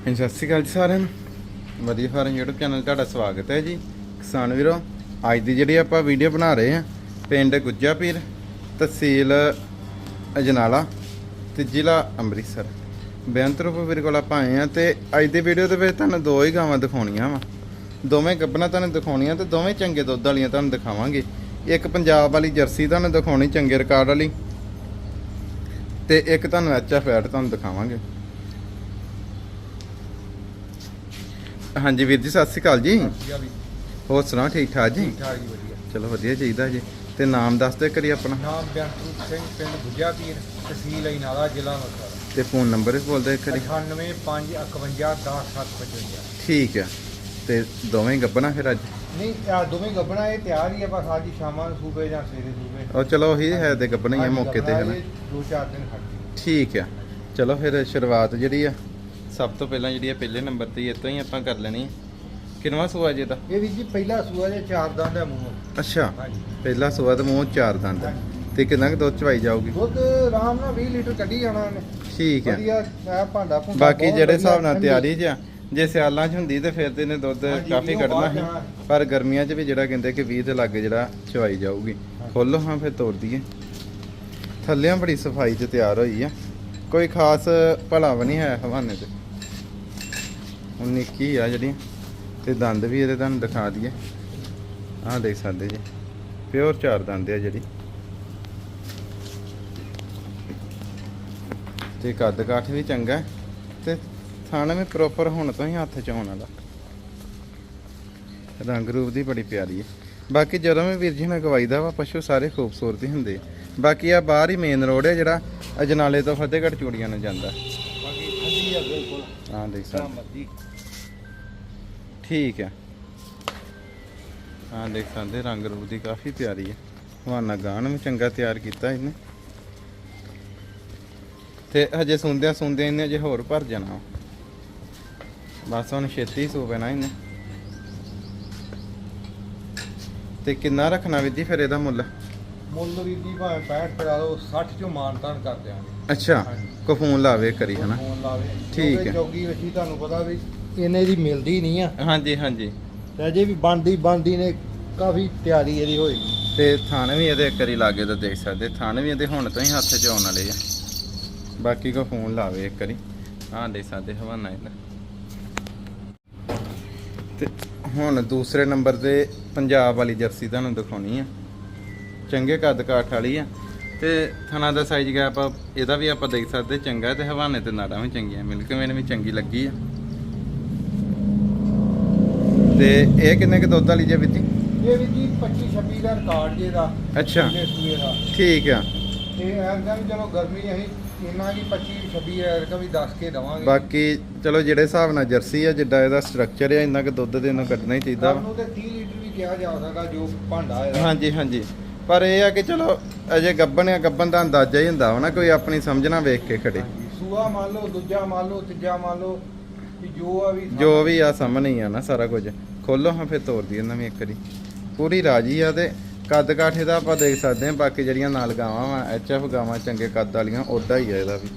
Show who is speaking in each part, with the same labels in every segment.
Speaker 1: ਹਾਂਜੀ, ਸਤਿ ਸ਼੍ਰੀ ਅਕਾਲ ਜੀ ਸਾਰਿਆਂ ਨੂੰ। ਵਧੀਆ ਫਾਰਮ YouTube ਚੈਨਲ ਤੁਹਾਡਾ ਸਵਾਗਤ ਹੈ ਜੀ। ਕਿਸਾਨ ਵੀਰੋ, ਅੱਜ ਦੀ ਜਿਹੜੀ ਆਪਾਂ ਵੀਡੀਓ ਬਣਾ ਰਹੇ ਹਾਂ, ਪਿੰਡ ਗੁੱਜਾ ਪੀਰ ਤਹਿਸੀਲ ਅਜਨਾਲਾ ਤੇ ਜ਼ਿਲ੍ਹਾ ਅੰਮ੍ਰਿਤਸਰ। ਬੇਅੰਤ ਰੂਪ ਵੀਰ ਕੋਲ ਆਪਾਂ ਆਏ ਆ ਤੇ ਅੱਜ ਦੀ ਵੀਡੀਓ ਦੇ ਵਿੱਚ ਤੁਹਾਨੂੰ ਦੋ ਹੀ ਗਾਵਾਂ ਦਿਖਾਉਣੀਆਂ ਵਾ। ਦੋਵੇਂ ਗੱਬਣਾ ਤੁਹਾਨੂੰ ਦਿਖਾਉਣੀਆਂ ਤੇ ਦੋਵੇਂ ਚੰਗੇ ਦੁੱਧ ਵਾਲੀਆਂ ਤੁਹਾਨੂੰ ਦਿਖਾਵਾਂਗੇ। ਇੱਕ ਪੰਜਾਬ ਵਾਲੀ ਜਰਸੀ ਤੁਹਾਨੂੰ ਦਿਖਾਉਣੀ ਚੰਗੇ ਰਿਕਾਰਡ ਵਾਲੀ ਤੇ ਇੱਕ ਤੁਹਾਨੂੰ ਐਚਐਫ ਐਡ ਤੁਹਾਨੂੰ ਦਿਖਾਵਾਂਗੇ। ਹਾਂਜੀ ਵੀਰ ਜੀ ਸਤਿ ਸ਼੍ਰੀ ਅਕਾਲ ਜੀ। ਹੋਰ ਸੁਣਾਓ ਠੀਕ ਠਾਕ ਜੀ?
Speaker 2: ਠੀਕ ਠਾਕ ਜੀ ਵਧੀਆ।
Speaker 1: ਚਲੋ ਵਧੀਆ ਚਾਹੀਦਾ ਜੀ। ਤੇ ਨਾਮ ਦੱਸ ਦਿਓ ਕਰੀ ਆਪਣਾ।
Speaker 2: ਨਾਮ ਬਿਆਨਪੁਰ ਸਿੰਘ ਪਿੰਡ ਗੁੱਜਾ ਪੀਰ ਤਹਿਸੀਲ ਇਨਾਲਾ ਜ਼ਿਲ੍ਹਾ ਅੰਮ੍ਰਿਤਸਰ।
Speaker 1: ਤੇ ਫੋਨ ਨੰਬਰ ਵੀ ਬੋਲ ਦਿਓ ਕਰੀ
Speaker 2: 9851510155
Speaker 1: ਠੀਕ ਆ। ਤੇ ਦੋਵੇਂ ਗੱਬਣਾ ਫਿਰ ਅੱਜ?
Speaker 2: ਨਹੀਂ ਆ ਦੋਵੇਂ ਗੱਬਣਾ ਇਹ ਤਿਆਰ ਹੀ ਆ ਬਸ ਅੱਜ ਹੀ ਸ਼ਾਮਾਂ ਨੂੰ ਸੂਬੇ ਜਾਂ ਸਵੇਰੇ ਸੂਬੇ।
Speaker 1: ਉਹ ਚਲੋ ਉਹੀ ਹੈ ਤੇ ਗੱਬਣਾ ਹੀ ਆ ਮੌਕੇ ਤੇ ਹੈ ਨਾ?
Speaker 2: ਦੋ ਚਾਰ ਦਿਨ ਖੜ ਗਈ
Speaker 1: ਠੀਕ ਆ। ਚਲੋ ਫਿਰ ਸ਼ੁਰੂਆਤ ਜਿਹੜੀ ਆ ਸਭ ਤੋਂ ਪਹਿਲਾਂ ਜਿਹੜੀ ਆ ਪਹਿਲੇ ਨੰਬਰ ਤੇ ਹੀ ਇੱਥੋਂ ਹੀ ਆਪਾਂ ਕਰ ਲੈਣੀ ਆ ਕਿੰਨਵਾ ਸੂਆ ਜੇ ਦਾ
Speaker 2: ਇਹ ਵੀ ਜੀ ਪਹਿਲਾ ਸੂਆ ਜੇ ਚਾਰ ਦੰਦ ਹੈ ਮੂੰਹ।
Speaker 1: ਅੱਛਾ
Speaker 2: ਹਾਂਜੀ।
Speaker 1: ਪਹਿਲਾ ਸੂਆ ਤੇ ਮੂੰਹ ਚਾਰ ਦੰਦ। ਤੇ ਕਿੰਨਾ ਕੁ ਦੁੱਧ ਚਵਾਈ ਜਾਊਗੀ?
Speaker 2: ਦੁੱਧ ਆਰਾਮ ਨਾਲ 20 ਲੀਟਰ ਕੱਢੀ ਜਾਣਾ ਇਹਨੇ।
Speaker 1: ਠੀਕ ਆ
Speaker 2: ਵਧੀਆ ਇਹ ਭਾਂਡਾ ਭੁੰਡਾ
Speaker 1: ਬਾਕੀ
Speaker 2: ਬਹੁਤ
Speaker 1: ਜਿਹੜੇ
Speaker 2: ਵਧੀਆ
Speaker 1: ਹਿਸਾਬ ਨਾਲ
Speaker 2: ਠੰਡੀ।
Speaker 1: ਤਿਆਰੀ 'ਚ ਆ ਜੇ ਸਿਆਲਾਂ 'ਚ ਹੁੰਦੀ ਤੇ ਫਿਰ ਤੇ ਇਹਨੇ ਦੁੱਧ
Speaker 2: ਹਾਂਜੀ,
Speaker 1: ਕਾਫੀ ਕੱਢਣਾ
Speaker 2: ਬਾਅਦ
Speaker 1: ਸੀ।
Speaker 2: ਜਾਣਾ।
Speaker 1: ਪਰ ਗਰਮੀਆਂ 'ਚ ਵੀ ਜਿਹੜਾ ਕਹਿੰਦੇ ਕਿ 20 ਦੇ ਲਾਗੇ ਜਿਹੜਾ ਚਵਾਈ ਜਾਊਗੀ। ਖੋਲੋ ਹਾਂ ਫਿਰ ਤੋੜ ਦਈਏ। ਥੱਲਿਆਂ ਬੜੀ ਸਫ਼ਾਈ 'ਚ ਤਿਆਰ ਹੋਈ ਆ। ਕੋਈ ਖਾਸ ਭਲਾ ਵੀ ਨਹੀਂ ਹੈ ਹਵਾਨੇ ਤੇ। ਹੁਣ ਨਿੱਕੀ ਆ ਜਿਹੜੀ? ਤੇ ਦੰਦ ਵੀ ਇਹਦੇ ਤੁਹਾਨੂੰ ਦਿਖਾ ਦਈਏ। ਆਹ ਦੇਖ ਸਕਦੇ ਜੀ। ਪਿਓਰ ਚਾਰ ਦੰਦ ਆ ਜਿਹੜੀ। ਤੇ ਕੱਦ ਕਾਠ ਵੀ ਚੰਗਾ ਤੇ ਥਾਣਾ ਵੀ ਪ੍ਰੋਪਰ ਹੁਣ ਤੋਂ ਹੀ ਹੱਥ ਚ ਆਉਣ ਵਾਲਾ। ਰੰਗ ਰੂਪ ਦੀ ਬੜੀ ਪਿਆਰੀ ਹੈ। ਬਾਕੀ ਜਦੋਂ ਵੀ ਵੀਰ ਜੀ ਨਾਲ ਗਵਾਈਦਾ ਵਾ, ਪਸ਼ੂ ਸਾਰੇ ਖੂਬਸੂਰਤ ਹੀ ਹੁੰਦੇ ਬਾਕੀ ਆ ਬਾਹਰ ਹੀ ਮੇਨ ਰੋਡ ਹੈ ਜਿਹੜਾ, ਅਜਨਾਲੇ ਤੋਂ ਫਤਿਹਗੜ੍ਹ ਚੂੜੀਆਂ ਨੂੰ ਜਾਂਦਾ।
Speaker 2: ਬਿਲਕੁਲ।
Speaker 1: ਹਾਂ ਦੇਖ ਸਕਦੇ।
Speaker 2: ਮਰਜ਼ੀ।
Speaker 1: ਠੀਕ ਹੈ। ਹਾਂ ਦੇਖ ਸਕਦੇ ਰੰਗ ਰੂਪ ਦੀ ਕਾਫੀ ਪਿਆਰੀ ਹੈ। ਹਵਾਨਾ ਗਾਣ ਵੀ ਚੰਗਾ ਤਿਆਰ ਕੀਤਾ ਇਹਨੇ। ਤੇ ਹਜੇ ਸੁੰਦਿਆਂ ਸੁੰਦਿਆਂ ਇਹਨੇ ਅਜੇ ਹੋਰ ਭਰ ਜਾਣਾ। ਬਸ ਹੁਣ ਛੇਤੀ ਸੂ ਪੈਣਾ ਇਹਨੇ। ਤੇ ਕਿੰਨਾ ਰੱਖਣਾ ਵੀਰ ਜੀ ਫਿਰ ਇਹਦਾ ਮੁੱਲ?
Speaker 2: ਮੁੱਲ ਵੀ ਜੀ ਭਾਵੇਂ 65 ਕਰਾ ਲਓ 60 ਚੋਂ ਮਾਨਤਾਨ ਕਰ ਦਿਆਂਗੇ।
Speaker 1: ਅੱਛਾ
Speaker 2: ਹਾਂਜੀ।
Speaker 1: ਕੋ ਫੋਨ ਲਾਵੇ ਕਰੀ ਹਨਾ?
Speaker 2: ਫੋਨ ਲਾਵੇ।
Speaker 1: ਠੀਕ
Speaker 2: ਕਿਉਂਕਿ
Speaker 1: ਹੈ।
Speaker 2: ਚੌਗੀ ਵਸੀ ਤੁਹਾਨੂੰ ਪਤਾ ਵੀ ਇਹਨੇ ਦੀ ਮਿਲਦੀ ਨਹੀਂ ਆ।
Speaker 1: ਹਾਂਜੀ ਹਾਂਜੀ।
Speaker 2: ਤੇ ਅਜੇ ਵੀ ਬਣਦੀ ਬਣਦੀ ਨੇ ਕਾਫੀ ਤਿਆਰੀ ਇਹਦੀ ਹੋਏਗੀ
Speaker 1: ਤੇ ਥਾਣੇ ਵੀ ਇਹਦੇ ਕਰੀ ਲਾਗੇ ਤਾਂ ਦੇਖ ਸਕਦੇ ਥਾਣੇ ਵੀ ਇਹਦੇ ਹੁਣ ਤੋਂ ਹੀ ਹੱਥ 'ਚ ਆਉਣ ਵਾਲੇ ਆ। ਬਾਕੀ ਕੋ ਫੋਨ ਲਾਵੇ ਇੱਕ ਵਾਰੀ। ਆਹ ਦੇਖ ਸਕਦੇ ਹਵਾਨਾ ਇਹਦਾ। ਤੇ ਹੁਣ ਦੂਸਰੇ ਨੰਬਰ ਤੇ ਪੰਜਾਬ ਵਾਲੀ ਜਰਸੀ ਤੁਹਾਨੂੰ ਦਿਖਾਉਣੀ ਆ। ਚੰਗੇ ਕੱਦ ਕਾਠ ਵਾਲੀ ਆ। ਤੇ ਥਣਾ ਦਾ ਸਾਈਜ਼ ਗੈਪ ਇਹਦਾ ਵੀ ਆਪਾਂ ਦੇਖ ਸਕਦੇ ਚੰਗਾ ਤੇ ਹਵਾਨੇ ਤੇ ਨਾੜਾਂ ਵੀ ਚੰਗੀਆਂ ਮਿਲਕ ਮੇਨ ਵੀ ਚੰਗੀ ਲੱਗੀ ਆ। ਤੇ ਇਹ ਕਿੰਨੇ ਕੁ ਦੁੱਧ ਵਾਲੀ ਜੇ ਵਿੱਤੀ
Speaker 2: ਇਹ ਵੀ ਜੀ 25 26 ਦਾ ਰਿਕਾਰਡ ਜੇ ਦਾ
Speaker 1: ਅੱਛਾ।
Speaker 2: ਸੂਏ ਦਾ।
Speaker 1: ਠੀਕ ਆ।
Speaker 2: ਤੇ ਐਂਦਾ ਵੀ ਚਲੋ ਗਰਮੀ ਅਸੀਂ ਇੰਨਾ ਕੀ 25 26 ਐਰਕਾ ਵੀ ਦੱਸ ਕੇ ਦਵਾਂਗੇ।
Speaker 1: ਬਾਕੀ ਚਲੋ ਜਿਹੜੇ ਹਿਸਾਬ ਨਾਲ ਜਰਸੀ ਆ ਜਿੱਦਾਂ ਇਹਦਾ ਸਟਰਕਚਰ ਆ ਇੰਨਾ ਕੁ ਦੁੱਧ ਦੇ ਨੂੰ ਕੱਢਣਾ ਹੀ ਚਾਹੀਦਾ।
Speaker 2: ਸਾਨੂੰ ਤੇ 30 ਲੀਟਰ ਵੀ ਕਿਹਾ ਜਾ ਸਕਦਾ ਜੋ ਭਾਂਡਾ ਇਹਦਾ।
Speaker 1: ਹਾਂਜੀ ਹਾਂਜੀ। ਪਰ ਇਹ ਆ ਕਿ ਚਲੋ ਅਜੇ ਗੱਬਨ ਆ ਗੱਬਨ ਦਾ ਅੰਦਾਜ਼ਾ ਹੀ ਹੁੰਦਾ ਨਾ ਕੋਈ ਆਪਣੀ ਸਮਝਣਾ ਵੇਖ ਕੇ ਖੜੇ।
Speaker 2: ਸੂਆ ਮੰਨ ਲਓ ਦੂਜਾ ਮੰਨ ਲਓ ਤੀਜਾ ਮੰਨ ਲਓ ਵੀ ਜੋ ਆ ਵੀ
Speaker 1: ਜੋ ਵੀ ਆ ਸਾਹਮਣੇ ਹੀ ਆ ਨਾ ਸਾਰਾ ਕੁਝ। ਖੋਲੋ ਹਾਂ ਫਿਰ ਤੋੜ ਦੀ ਇਹਨਾਂ ਵੀ ਇੱਕ ਵਾਰੀ। ਪੂਰੀ ਰਾਜੀ ਆ ਤੇ ਕੱਦ ਕਾਠੇ ਦਾ ਆਪਾਂ ਦੇਖ ਸਕਦੇ ਹਾਂ ਬਾਕੀ ਜਿਹੜੀਆਂ ਨਾਲ ਗਾਵਾਂ ਵਾ ਐਚਐਫ ਗਾਵਾਂ ਚੰਗੇ ਕੱਦ ਵਾਲੀਆਂ ਓਡਾ ਹੀ ਆ ਇਹਦਾ ਵੀ।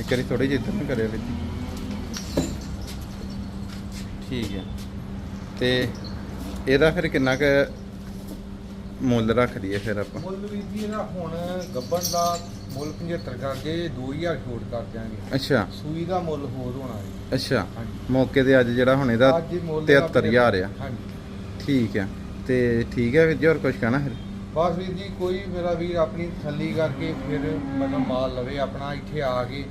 Speaker 1: ਇੱਕ ਵਾਰੀ ਥੋੜੀ ਜਿਹੀ ਇੱਧਰ ਨੂੰ ਕਰਿਆ ਵਿੱਚ ਠੀਕ ਹੈ। ਤੇ ਇਹਦਾ ਫਿਰ ਕਿੰਨਾ ਕੁ ਮੁੱਲ ਰੱਖ ਦਈਏ ਫਿਰ ਆਪਾਂ?
Speaker 2: ਮੁੱਲ ਵੀ ਜੀ ਇਹਦਾ ਹੁਣ ਗੱਬਨ ਦਾ ਮੁੱਲ 75 ਕਰਕੇ 2000 ਛੋਟ ਕਰ ਦਿਆਂਗੇ।
Speaker 1: ਅੱਛਾ।
Speaker 2: ਸੂਈ ਦਾ ਮੁੱਲ ਹੋਰ ਹੋਣਾ ਹੈ।
Speaker 1: ਅੱਛਾ। ਮੌਕੇ ਤੇ ਅੱਜ ਜਿਹੜਾ ਹੁਣ ਇਹਦਾ
Speaker 2: ਅੱਜ ਹੀ ਮੁੱਲ ਇਹਦਾ
Speaker 1: 73000 ਆ।
Speaker 2: ਹਾਂਜੀ।
Speaker 1: ਠੀਕ ਆ ਤੇ ਠੀਕ ਹੈ ਵੀਰ ਜੀ ਹੋਰ ਕੁਝ ਕਹਿਣਾ ਫਿਰ?
Speaker 2: ਬਸ ਵੀਰ ਜੀ ਕੋਈ ਮੇਰਾ ਵੀਰ ਆਪਣੀ ਤਸੱਲੀ ਕਰਕੇ ਫਿਰ ਮਤਲਬ ਮਾਲ ਲਵੇ ਆਪਣਾ ਇੱਥੇ ਆ ਕੇ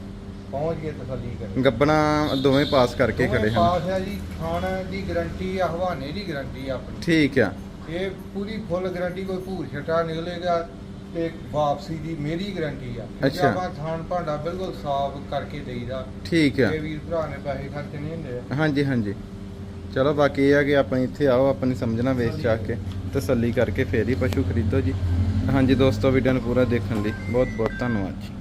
Speaker 2: ਪਹੁੰਚ ਕੇ ਤਸੱਲੀ ਕਰੇ।
Speaker 1: ਗੱਬਣਾ ਦੋਵੇਂ ਪਾਸ ਕਰਕੇ ਖੜੇ ਹਨ।
Speaker 2: ਪਾਸ ਹੈ ਜੀ ਖਾਣ ਦੀ ਗਾਰੰਟੀ ਆ ਹਵਾਨੇ ਦੀ ਗਾਰੰਟੀ ਆ ਆਪਣੀ।
Speaker 1: ਠੀਕ ਆ।
Speaker 2: ਇਹ ਪੂਰੀ ਫੁੱਲ ਗਾਰੰਟੀ ਕੋਈ ਭੂਰ ਛਟਾ ਨਿਕਲੇਗਾ ਤੇ ਵਾਪਸੀ ਦੀ ਮੇਰੀ ਗਾਰੰਟੀ ਆ।
Speaker 1: ਅੱਛਾ।
Speaker 2: ਆਪਾਂ ਥਾਣ ਭਾਂਡਾ ਬਿਲਕੁਲ ਸਾਫ਼ ਕਰਕੇ ਦੇਈਦਾ
Speaker 1: ਠੀਕ ਆ।
Speaker 2: ਇਹ ਵੀਰ ਭਰਾ ਨੇ ਪੈਸੇ ਖਰਚੇ ਨਹੀਂ ਹੁੰਦੇ
Speaker 1: ਹਾਂਜੀ ਹਾਂਜੀ। ਚਲੋ ਬਾਕੀ ਇਹ ਆ ਕਿ ਆਪਾਂ ਇੱਥੇ ਆਓ ਆਪਣੀ ਸਮਝਣਾ ਵੇਚ ਚਾ ਕੇ ਤਸੱਲੀ ਕਰਕੇ ਫੇਰ ਹੀ ਪਸ਼ੂ ਖਰੀਦੋ ਜੀ। ਹਾਂਜੀ ਦੋਸਤੋ ਵੀਡੀਓ ਨੂੰ ਪੂਰਾ ਦੇਖਣ ਲਈ ਬਹੁਤ ਬਹੁਤ ਧੰਨਵਾਦ ਜੀ।